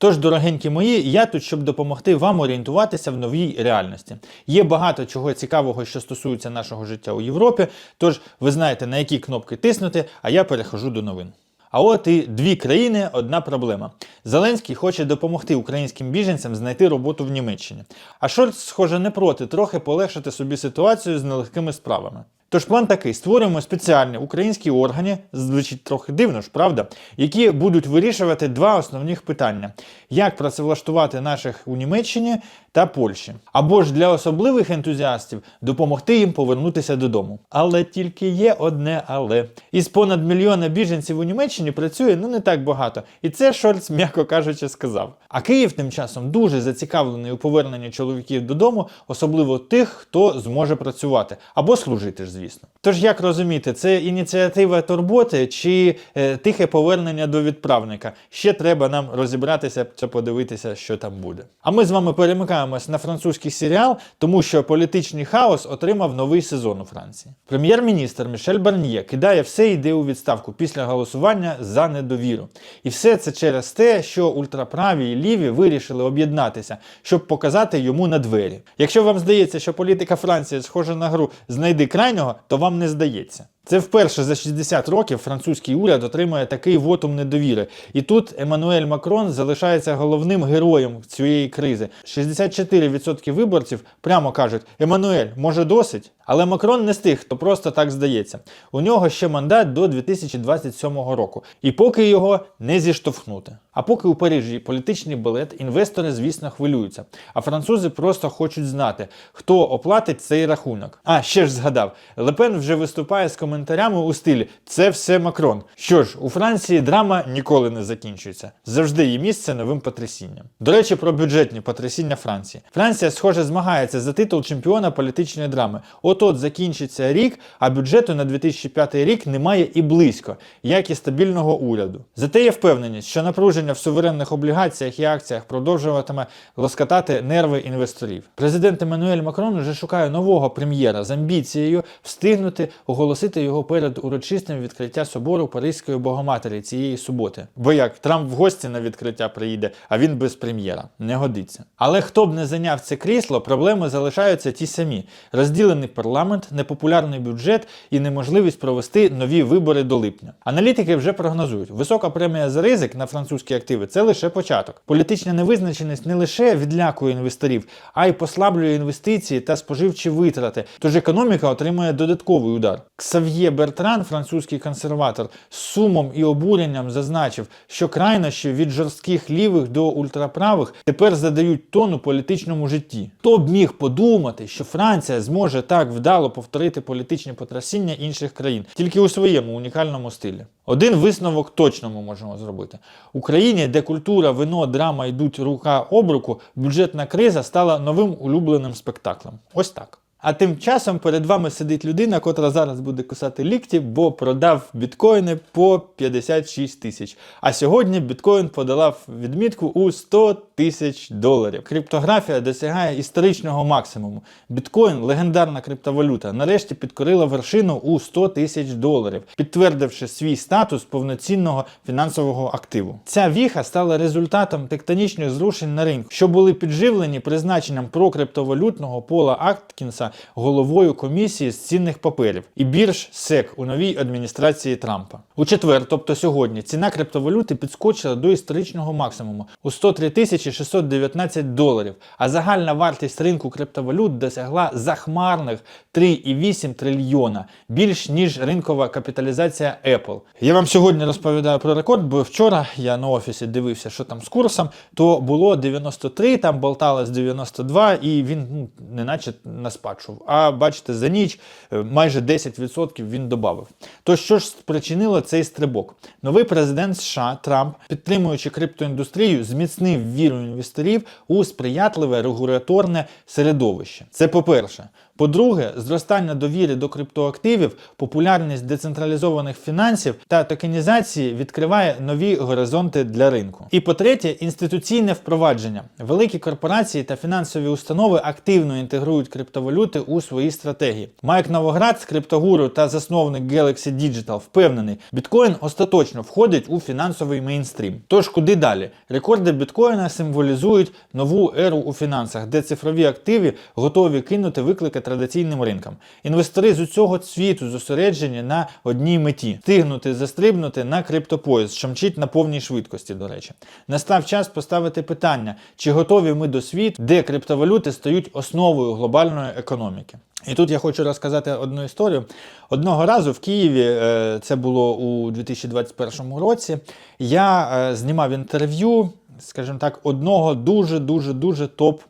Тож, дорогенькі мої, я тут, щоб допомогти вам орієнтуватися в новій реальності. Є багато чого цікавого, що стосується нашого життя у Європі. Тож ви знаєте, на які кнопки тиснути, а я перехожу до новин. А от і дві країни, одна проблема. Зеленський хоче допомогти українським біженцям знайти роботу в Німеччині. А Шольц, схоже, не проти трохи полегшити собі ситуацію з нелегкими справами. Тож план такий: створюємо спеціальні українські органи, звучить трохи дивно ж, правда, які будуть вирішувати два основних питання: як працевлаштувати наших у Німеччині та Польщі, або ж для особливих ентузіастів допомогти їм повернутися додому. Але тільки є одне але. Із понад мільйона біженців у Німеччині працює ну не так багато. І це Шольц, м'яко кажучи, сказав. А Київ тим часом дуже зацікавлений у поверненні чоловіків додому, особливо тих, хто зможе працювати або служити ж, звісно. Тож як розуміти, це ініціатива турботи чи е, тихе повернення до відправника? Ще треба нам розібратися та подивитися, що там буде. А ми з вами перемикаємось на французький серіал, тому що політичний хаос отримав новий сезон у Франції. Прем'єр-міністр Мішель Барньє кидає все йде у відставку після голосування за недовіру. І все це через те, що ультраправі і ліві вирішили об'єднатися, щоб показати йому на двері. Якщо вам здається, що політика Франції схожа на гру Знайди крайнього, то вам не здається. Це вперше за 60 років французький уряд отримує такий вотум недовіри. І тут Еммануель Макрон залишається головним героєм цієї кризи. 64% виборців прямо кажуть: Еммануель, може досить? Але Макрон не з тих, хто просто так здається. У нього ще мандат до 2027 року. І поки його не зіштовхнути. А поки у Парижі політичний балет, інвестори, звісно, хвилюються. А французи просто хочуть знати, хто оплатить цей рахунок. А ще ж згадав, Лепен вже виступає з коментарями у стилі Це все Макрон. Що ж, у Франції драма ніколи не закінчується. Завжди є місце новим потрясінням. До речі, про бюджетні потрясіння Франції. Франція, схоже, змагається за титул чемпіона політичної драми. От-от закінчиться рік, а бюджету на 2005 рік немає і близько, як і стабільного уряду. Зате є впевненість, що напруження в суверенних облігаціях і акціях продовжуватиме розкатати нерви інвесторів. Президент Еммануель Макрон вже шукає нового прем'єра з амбіцією встигнути оголосити його перед урочистим відкриття собору Паризької Богоматері цієї суботи. Бо як Трамп в гості на відкриття приїде, а він без прем'єра. Не годиться. Але хто б не зайняв це крісло, проблеми залишаються ті самі: розділений парламент, непопулярний бюджет і неможливість провести нові вибори до липня. Аналітики вже прогнозують, висока премія за ризик на французькі активи це лише початок. Політична невизначеність не лише відлякує інвесторів, а й послаблює інвестиції та споживчі витрати. Тож економіка отримує додатковий удар. Ксав'є Бертран, французький консерватор, з сумом і обуренням зазначив, що крайнощі від жорстких лівих до ультраправих тепер задають тон у політичному житті. Хто б міг подумати, що Франція зможе так вдало повторити політичні потрясіння інших країн, тільки у своєму унікальному стилі. Один висновок точно ми можемо зробити. Україні, де культура, вино, драма йдуть рука об руку, бюджетна криза стала новим улюбленим спектаклем. Ось так. А тим часом перед вами сидить людина, котра зараз буде кусати лікті, бо продав біткоїни по 56 тисяч. А сьогодні біткоін подолав відмітку у 100 тисяч доларів. Криптографія досягає історичного максимуму. Біткоін, легендарна криптовалюта, нарешті підкорила вершину у 100 тисяч доларів, підтвердивши свій статус повноцінного фінансового активу. Ця віха стала результатом тектонічних зрушень на ринку, що були підживлені призначенням прокриптовалютного Пола Аткінса головою комісії з цінних паперів і бірж SEC у новій адміністрації Трампа. У четвер, тобто сьогодні, ціна криптовалюти підскочила до історичного максимуму у 103 тисячі 619 доларів, а загальна вартість ринку криптовалют досягла захмарних 3,8 трильйона, більш ніж ринкова капіталізація Apple. Я вам сьогодні розповідаю про рекорд, бо вчора я на офісі дивився, що там з курсом, то було 93, там болталось 92, і він ну, неначе на спадшу. А бачите, за ніч е, майже 10% він додав. То що ж спричинило цей стрибок? Новий президент США Трамп, підтримуючи криптоіндустрію, зміцнив віру інвесторів у сприятливе регуляторне середовище. Це по-перше. По-друге, зростання довіри до криптоактивів, популярність децентралізованих фінансів та токенізації відкриває нові горизонти для ринку. І по-третє, інституційне впровадження. Великі корпорації та фінансові установи активно інтегрують криптовалюти у свої стратегії. Майк Новоград з криптогуру та засновник Galaxy Digital впевнений, біткоін остаточно входить у фінансовий мейнстрім. Тож куди далі? Рекорди біткоїна символізують нову еру у фінансах, де цифрові активи готові кинути виклики традиційним ринкам. Інвестори з усього світу зосереджені на одній меті стигнути застрибнути на криптопоїзд, що мчить на повній швидкості, до речі. Настав час поставити питання, чи готові ми до світу, де криптовалюти стають основою глобальної економіки. І тут я хочу розказати одну історію. Одного разу в Києві, е, це було у 2021 році, я е, знімав інтерв'ю, скажімо так, одного дуже дуже дуже топ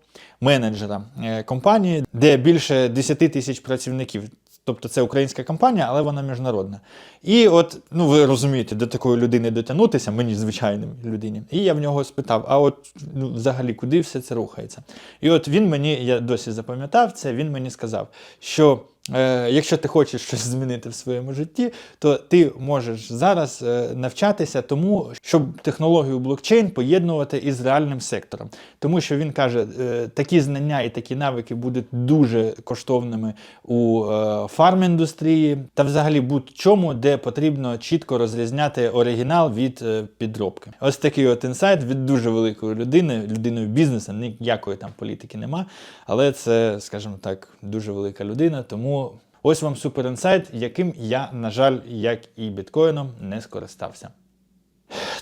менеджера е, компанії, де більше 10 тисяч працівників. Тобто це українська компанія, але вона міжнародна. І от, ну ви розумієте, до такої людини дотягнутися, мені звичайним людині. І я в нього спитав: а от ну, взагалі куди все це рухається? І от він мені, я досі запам'ятав це, він мені сказав, що. Е, якщо ти хочеш щось змінити в своєму житті, то ти можеш зараз е, навчатися тому, щоб технологію блокчейн поєднувати із реальним сектором. Тому що він каже, е, такі знання і такі навики будуть дуже коштовними у фарм-індустрії та взагалі будь-чому, де потрібно чітко розрізняти оригінал від підробки. Ось такий от інсайт від дуже великої людини, людиною бізнесу, ніякої там політики нема. Але це, скажімо так, дуже велика людина. Тому ось вам суперінсайт, яким я, на жаль, як і біткоїном, не скористався.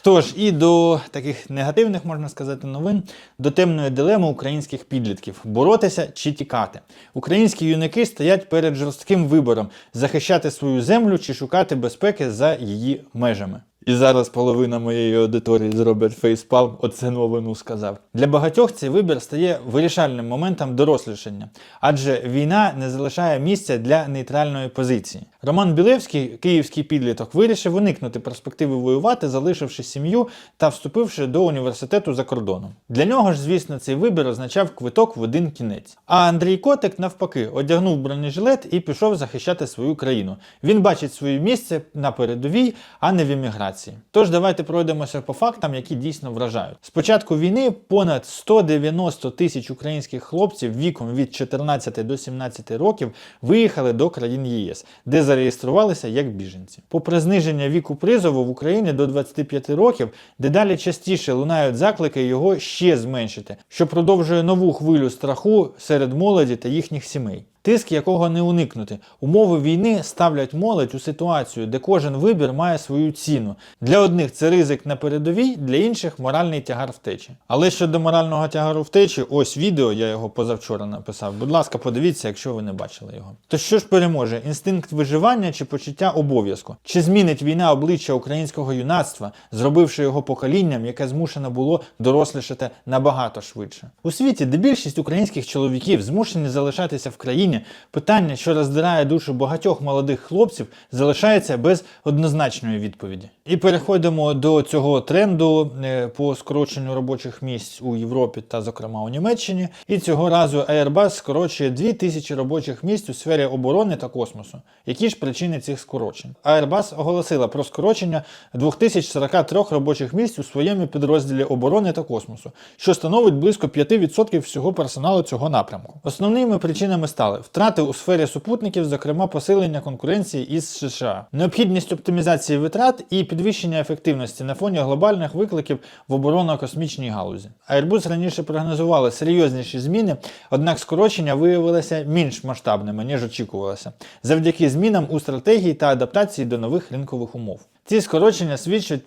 Тож, і до таких негативних, можна сказати, новин, до темної дилеми українських підлітків боротися чи тікати. Українські юнаки стоять перед жорстким вибором захищати свою землю чи шукати безпеки за її межами. І зараз половина моєї аудиторії зроблять фейспалм, оце новину сказав. Для багатьох цей вибір стає вирішальним моментом дорослішання, адже війна не залишає місця для нейтральної позиції. Роман Білевський, київський підліток, вирішив уникнути перспективи воювати, залишивши сім'ю та вступивши до університету за кордоном. Для нього ж, звісно, цей вибір означав квиток в один кінець. А Андрій Котик, навпаки, одягнув бронежилет і пішов захищати свою країну. Він бачить своє місце на передовій, а не в еміграції. Тож давайте пройдемося по фактам, які дійсно вражають. З початку війни понад 190 тисяч українських хлопців віком від 14 до 17 років виїхали до країн ЄС, де зареєструвалися як біженці. Попри зниження віку призову в Україні до 25 років, дедалі частіше лунають заклики його ще зменшити, що продовжує нову хвилю страху серед молоді та їхніх сімей. Тиск, якого не уникнути. Умови війни ставлять молодь у ситуацію, де кожен вибір має свою ціну. Для одних це ризик на передовій, для інших моральний тягар втечі. Але щодо морального тягару втечі, ось відео, я його позавчора написав. Будь ласка, подивіться, якщо ви не бачили його. То що ж переможе? Інстинкт виживання чи почуття обов'язку? Чи змінить війна обличчя українського юнацтва, зробивши його поколінням, яке змушено було дорослішати набагато швидше? У світі, де більшість українських чоловіків змушені залишатися в країні. Питання, що роздирає душу багатьох молодих хлопців, залишається без однозначної відповіді. І переходимо до цього тренду е, по скороченню робочих місць у Європі та, зокрема, у Німеччині. І цього разу Airbus скорочує 2000 робочих місць у сфері оборони та космосу. Які ж причини цих скорочень? Airbus оголосила про скорочення 2043 робочих місць у своєму підрозділі оборони та космосу, що становить близько 5% всього персоналу цього напрямку. Основними причинами стали втрати у сфері супутників, зокрема посилення конкуренції із США, необхідність оптимізації витрат і підвищення ефективності на фоні глобальних викликів в оборонно-космічній галузі. Airbus раніше прогнозували серйозніші зміни, однак скорочення виявилися менш масштабними, ніж очікувалося, завдяки змінам у стратегії та адаптації до нових ринкових умов. Ці скорочення свідчать.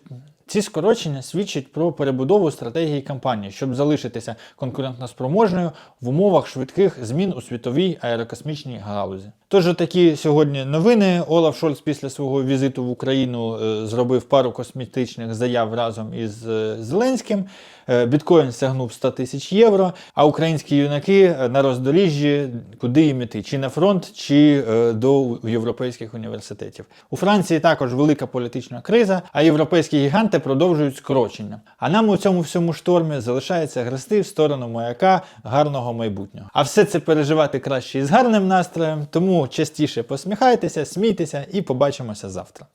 Ці скорочення свідчать про перебудову стратегії компанії, щоб залишитися конкурентноспроможною в умовах швидких змін у світовій аерокосмічній галузі. Тож такі сьогодні новини. Олаф Шольц після свого візиту в Україну е, зробив пару косметичних заяв разом із е, Зеленським. Е, Біткоін сягнув 100 тисяч євро, а українські юнаки на роздоріжжі, куди їм іти? Чи на фронт, чи до європейських університетів. У Франції також велика політична криза, а європейські гіганти Продовжують скорочення. А нам у цьому всьому штормі залишається грести в сторону маяка гарного майбутнього. А все це переживати краще із гарним настроєм, тому частіше посміхайтеся, смійтеся і побачимося завтра.